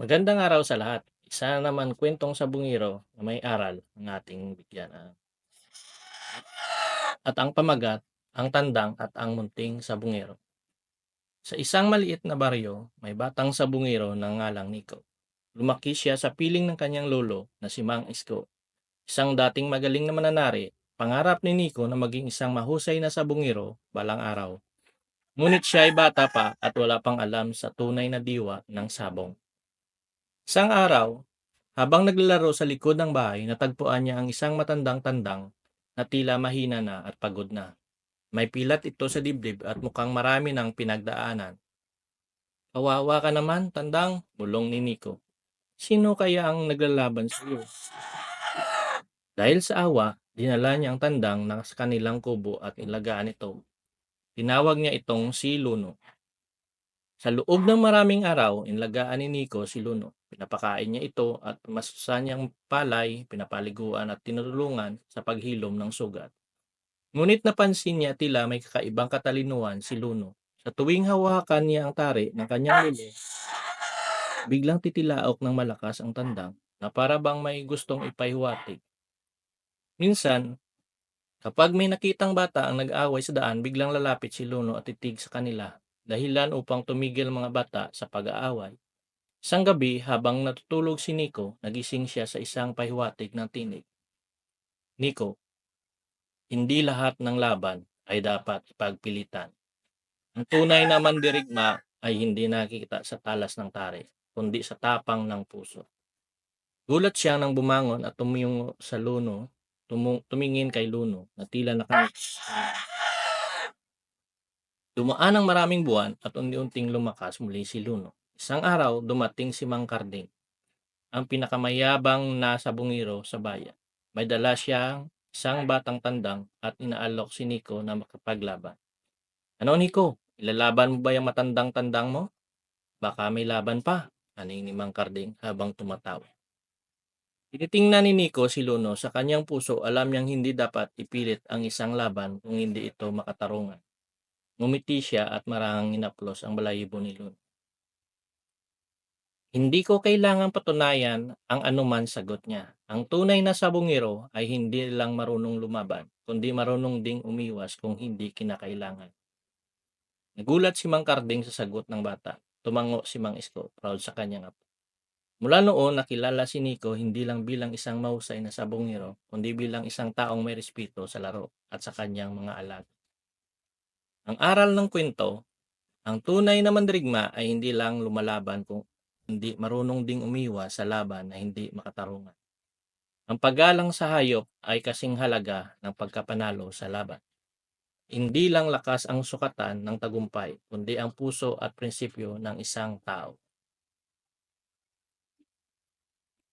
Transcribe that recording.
Magandang araw sa lahat. Isa na naman kwentong sabungero na may aral ang ating bigyan. At ang pamagat, ang tandang at ang munting sabungero. Sa isang maliit na baryo, may batang sabungero na ngalang Nico. Lumaki siya sa piling ng kanyang lolo na si Mang Isko. Isang dating magaling na mananari, pangarap ni Nico na maging isang mahusay na sabungero balang araw. Ngunit siya ay bata pa at wala pang alam sa tunay na diwa ng sabong. Isang araw, habang naglalaro sa likod ng bahay, natagpuan niya ang isang matandang tandang na tila mahina na at pagod na. May pilat ito sa dibdib at mukhang marami ng pinagdaanan. Kawawa ka naman, tandang, bulong ni Nico. Sino kaya ang naglalaban sa iyo? Dahil sa awa, dinala niya ang tandang na sa kanilang kubo at ilagaan ito. Tinawag niya itong si Luno. Sa loob ng maraming araw, inlagaan ni Nico si Luno. Pinapakain niya ito at masusa niyang palay, pinapaliguan at tinutulungan sa paghilom ng sugat. Ngunit napansin niya tila may kakaibang katalinuhan si Luno. Sa tuwing hawakan niya ang tari ng kanyang lulu, biglang titilaok ng malakas ang tandang na para bang may gustong ipahiwatig. Minsan, kapag may nakitang bata ang nag-away sa daan, biglang lalapit si Luno at titig sa kanila dahilan upang tumigil mga bata sa pag-aaway. Isang gabi, habang natutulog si Nico, nagising siya sa isang pahiwatig ng tinig. Nico, hindi lahat ng laban ay dapat ipagpilitan. Ang tunay na mandirigma ay hindi nakikita sa talas ng tari, kundi sa tapang ng puso. Gulat siya nang bumangon at tumingo sa Luno, tumu- tumingin kay Luno na tila naka Dumaan ang maraming buwan at unti-unting lumakas muli si Luno. Isang araw, dumating si Mang Karding, ang pinakamayabang na sabungiro sa bayan. May dala siyang isang batang tandang at inaalok si Nico na makapaglaban. Ano Nico, ilalaban mo ba yung matandang tandang mo? Baka may laban pa, aning ni Mang Karding habang tumatawa. Tinitingnan ni Nico si Luno sa kanyang puso alam niyang hindi dapat ipilit ang isang laban kung hindi ito makatarungan. Ngumiti siya at marangang inaplos ang balayibo ni Luno. Hindi ko kailangang patunayan ang anuman sagot niya. Ang tunay na sabungero ay hindi lang marunong lumaban, kundi marunong ding umiwas kung hindi kinakailangan. Nagulat si Mang Karding sa sagot ng bata. Tumango si Mang Isko, proud sa kanyang apo. Mula noon, nakilala si Nico hindi lang bilang isang mahusay na sabungero, kundi bilang isang taong may respeto sa laro at sa kanyang mga alaga. Ang aral ng kwento, ang tunay na mandirigma ay hindi lang lumalaban kung hindi marunong ding umiwas sa laban na hindi makatarungan. Ang paggalang sa hayop ay kasing halaga ng pagkapanalo sa laban. Hindi lang lakas ang sukatan ng tagumpay, kundi ang puso at prinsipyo ng isang tao.